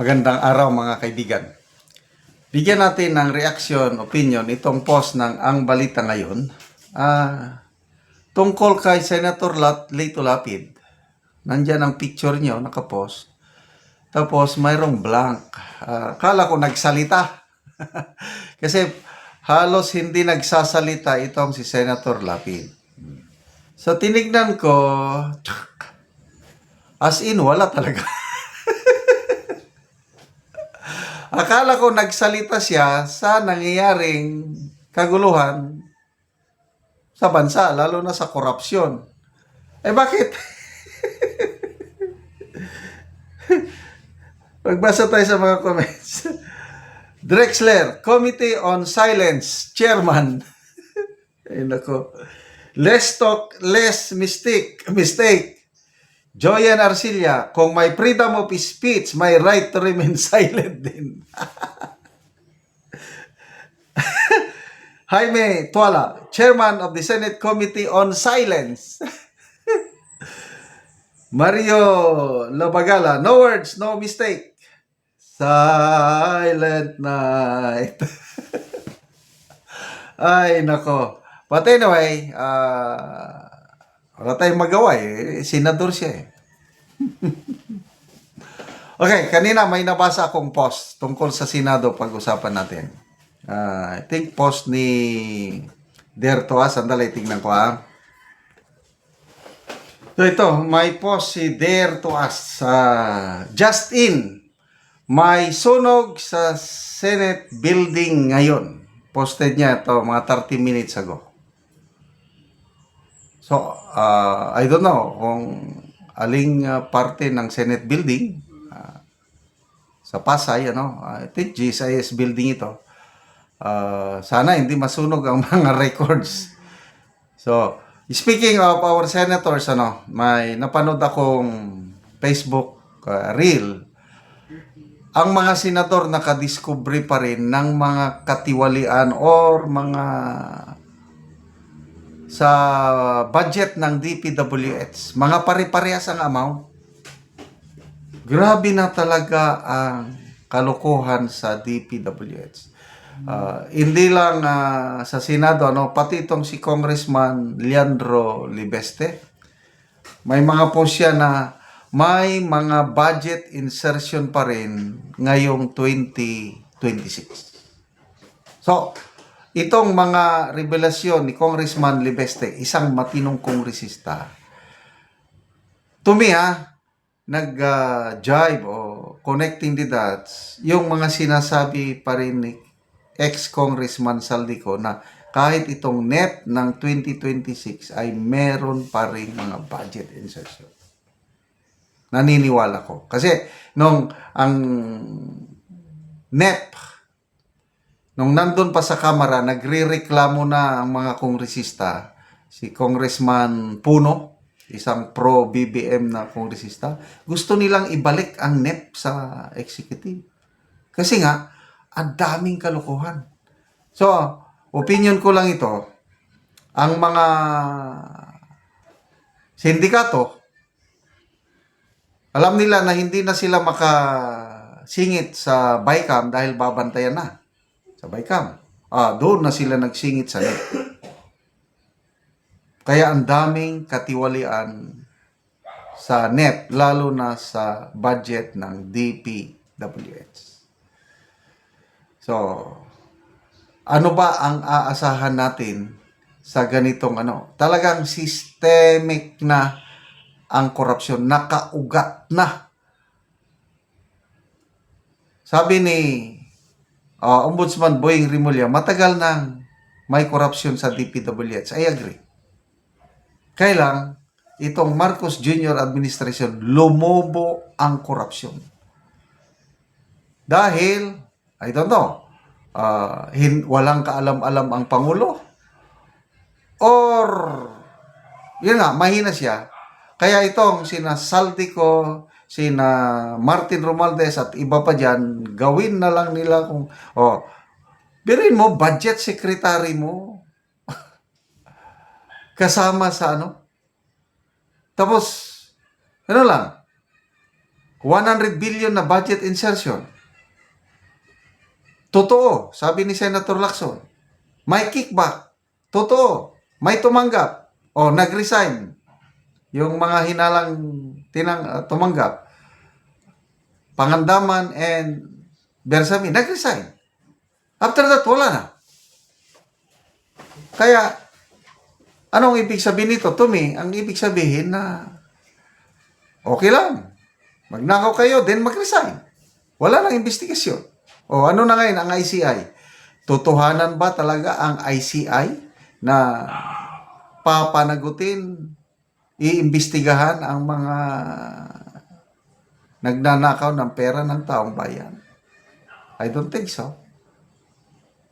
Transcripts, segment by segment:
Magandang araw mga kaibigan. Bigyan natin ng reaction, opinion itong post ng Ang Balita ngayon. Ah, tungkol kay Senator Lat Lito Lapid. Nandyan ang picture niyo, nakapost. Tapos mayroong blank. Ah, kala ko nagsalita. Kasi halos hindi nagsasalita itong si Senator Lapid. So tinignan ko, as in wala talaga. Akala ko nagsalita siya sa nangyayaring kaguluhan sa bansa, lalo na sa korupsyon. Eh bakit? Magbasa tayo sa mga comments. Drexler, Committee on Silence, Chairman. Ay nako. Less talk, less mistake. Mistake. Joyan Arcilla, kung may freedom of speech, may right to remain silent din. Jaime Tuala, Chairman of the Senate Committee on Silence. Mario Labagala, no words, no mistake. Silent night. Ay, nako. But anyway, ah, wala tayong magawa eh. Senador siya eh. okay, kanina may nabasa akong post tungkol sa Senado pag-usapan natin. Ah, I think post ni Derto ah. Sandali, tingnan ko ah. So ito, may post si Dare to us. ah, just in, may sunog sa Senate building ngayon. Posted niya ito mga 30 minutes ago. So, uh, I don't know kung aling uh, parte ng Senate building ah, sa Pasay, ano, I think GSIS building ito. Ah, sana hindi masunog ang mga records. So, speaking of our senators, ano, may napanood akong Facebook uh, reel. Ang mga senador nakadiscovery pa rin ng mga katiwalian or mga sa budget ng DPWH. Mga pare-parehas ang amount. Grabe na talaga ang kalokohan sa DPWH. Ah, hindi lang ah, sa Senado, ano, pati itong si Congressman Leandro Libeste. May mga po siya na may mga budget insertion pa rin ngayong 2026. So, itong mga revelasyon ni Congressman Libeste, isang matinong kongresista, to me ha, nag-jive o connecting the dots, yung mga sinasabi pa rin ni ex-congressman Saldico na kahit itong net ng 2026 ay meron pa rin mga budget insertion. Naniniwala ko. Kasi nung ang NEP, nung nandun pa sa Kamara, nagre-reklamo na ang mga kongresista, si Congressman Puno, isang pro-BBM na kongresista, gusto nilang ibalik ang NEP sa executive. Kasi nga, ang daming kalokohan. So, opinion ko lang ito, ang mga sindikato, alam nila na hindi na sila makasingit sa BICAM dahil babantayan na sa BICAM. Ah, doon na sila nagsingit sa NEP. Kaya ang daming katiwalian sa NEP, lalo na sa budget ng DPWH. So, ano ba ang aasahan natin sa ganitong ano? Talagang systemic na ang korupsyon, nakaugat na. Sabi ni uh, Ombudsman Boying Rimulya, matagal nang may korupsyon sa DPWH. I agree. Kailang itong Marcos Jr. administration lumobo ang korupsyon. Dahil, I don't know, uh, hin- walang kaalam-alam ang Pangulo or yun nga, mahina siya. Kaya itong sina Saltico, sina Martin Romualdez at iba pa dyan, gawin na lang nila kung, oh, birin mo, budget secretary mo, kasama sa ano, tapos, ano lang, 100 billion na budget insertion. Totoo, sabi ni Senator Lacson. May kickback. Totoo. May tumanggap. O, nag-resign. Yung mga hinalang tinang, uh, tumanggap. Pangandaman and Bersami, nag-resign. After that, wala na. Kaya, anong ibig sabihin nito? To me, ang ibig sabihin na okay lang. Magnakaw kayo, then mag-resign. Wala nang investigasyon. O ano na ngayon ang ICI? Totohanan ba talaga ang ICI na papanagutin, iimbestigahan ang mga nagnanakaw ng pera ng taong bayan? I don't think so.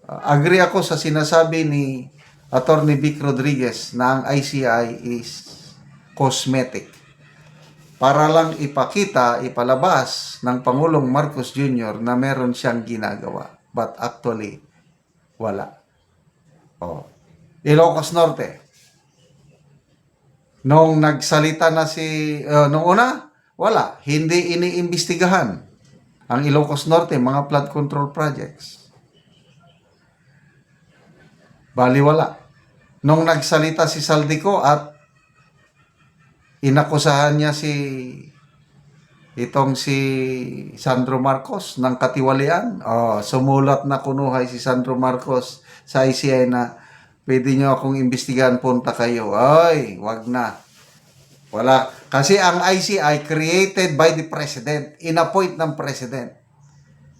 Uh, agree ako sa sinasabi ni Attorney Vic Rodriguez na ang ICI is cosmetic para lang ipakita, ipalabas ng Pangulong Marcos Jr. na meron siyang ginagawa. But actually, wala. Oh. Ilocos Norte. Nung nagsalita na si, uh, nung una, wala. Hindi iniimbestigahan ang Ilocos Norte, mga flood control projects. Baliwala. Nung nagsalita si Saldico at inakusahan niya si itong si Sandro Marcos ng katiwalian. Oh, sumulat na kunuhay si Sandro Marcos sa ICI na pwede niyo akong imbestigahan, punta kayo. Ay, wag na. Wala. Kasi ang ICI created by the President, inappoint ng President.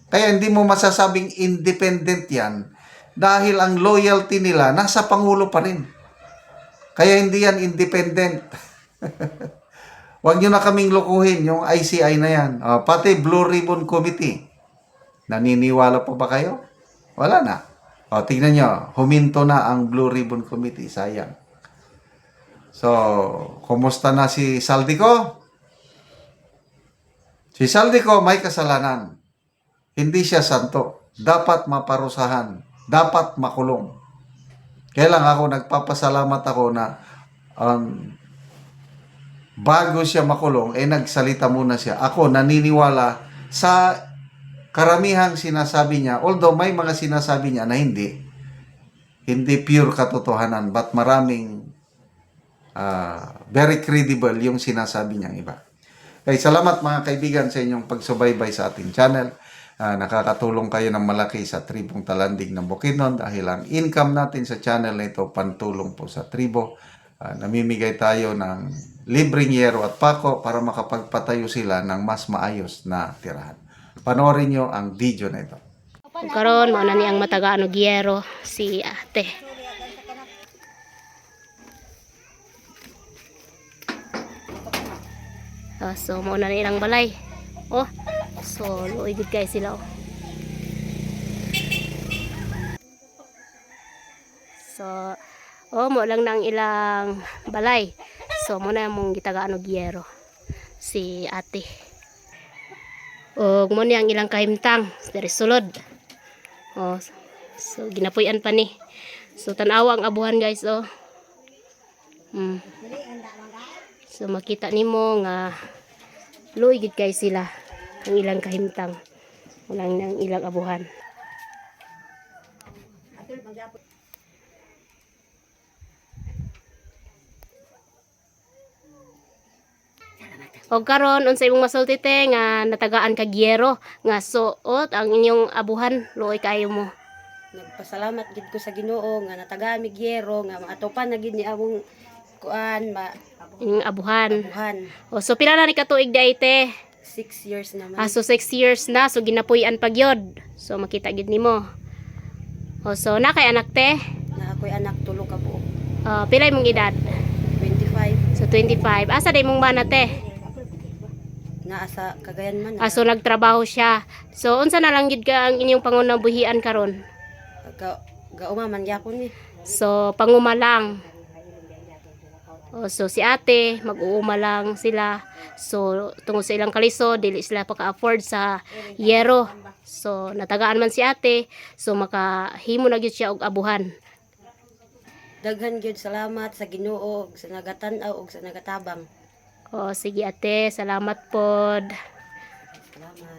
Kaya hindi mo masasabing independent yan dahil ang loyalty nila nasa Pangulo pa rin. Kaya hindi yan independent. Huwag nyo na kaming lukuhin yung ICI na yan. Ah, pati Blue Ribbon Committee. Naniniwala pa ba kayo? Wala na. O, tingnan nyo. Huminto na ang Blue Ribbon Committee. Sayang. So, kumusta na si Saldico? Si Saldico may kasalanan. Hindi siya santo. Dapat maparusahan. Dapat makulong. Kaya lang ako nagpapasalamat ako na um, bago siya makulong, eh nagsalita muna siya. Ako naniniwala sa karamihang sinasabi niya, although may mga sinasabi niya na hindi, hindi pure katotohanan, but maraming ah, very credible yung sinasabi niyang iba. Kaya salamat mga kaibigan sa inyong pagsubaybay sa ating channel. Ah, nakakatulong kayo ng malaki sa tribong talandig ng Bukidnon dahil ang income natin sa channel na ito pantulong po sa tribo. Ah, namimigay tayo ng libreng yero at pako para makapagpatayo sila ng mas maayos na tirahan. Panoorin nyo ang video na ito. Karon mo na niyang matagaan og yero si ate. Ah, so mo na nilang balay. Oh, so luoy gud kay sila oh. So, oh mo lang nang ilang balay. So mo na mong gitagaan og yero si ate. Og mo niyang ilang kahimtang dari sulod. Oh, so ginapuyan pa ni. So tanawa ang abuhan guys oh. Hmm. So makita nimo nga luoy gid kay sila ang ilang kahimtang. Walang nang ilang abuhan. O karon unsa imong masulti te nga natagaan kag yero nga suot ang inyong abuhan luoy kayo mo. Nagpasalamat gid ko sa Ginoo nga natagaan mi gyero nga maatopan na gid ni among kuan ma Inyong abuhan. abuhan. O so pila na ni katuig day te? Six years naman. Ah, so 6 years na so ginapuy-an pagyod. So makita gid nimo. O so na kay anak te? na ako'y anak tulo ka buok. Ah, pila imong edad? 25 So 25. Asa day mong bana te? Naa sa Cagayan man. Ah, so nagtrabaho siya. So unsa na lang gid ka ang inyong pangunabuhian karon? Ga, gauma man gyapon ni. So, panguma lang. O, so, si ate, mag-uuma lang sila. So, tungkol sa ilang kaliso, dili sila paka-afford sa yero. So, natagaan man si ate. So, makahimo na gyud siya og abuhan. Daghan gyud salamat sa Ginoo sa nagatan-aw ug sa nagatabang. O, sige ate, salamat po. Salamat.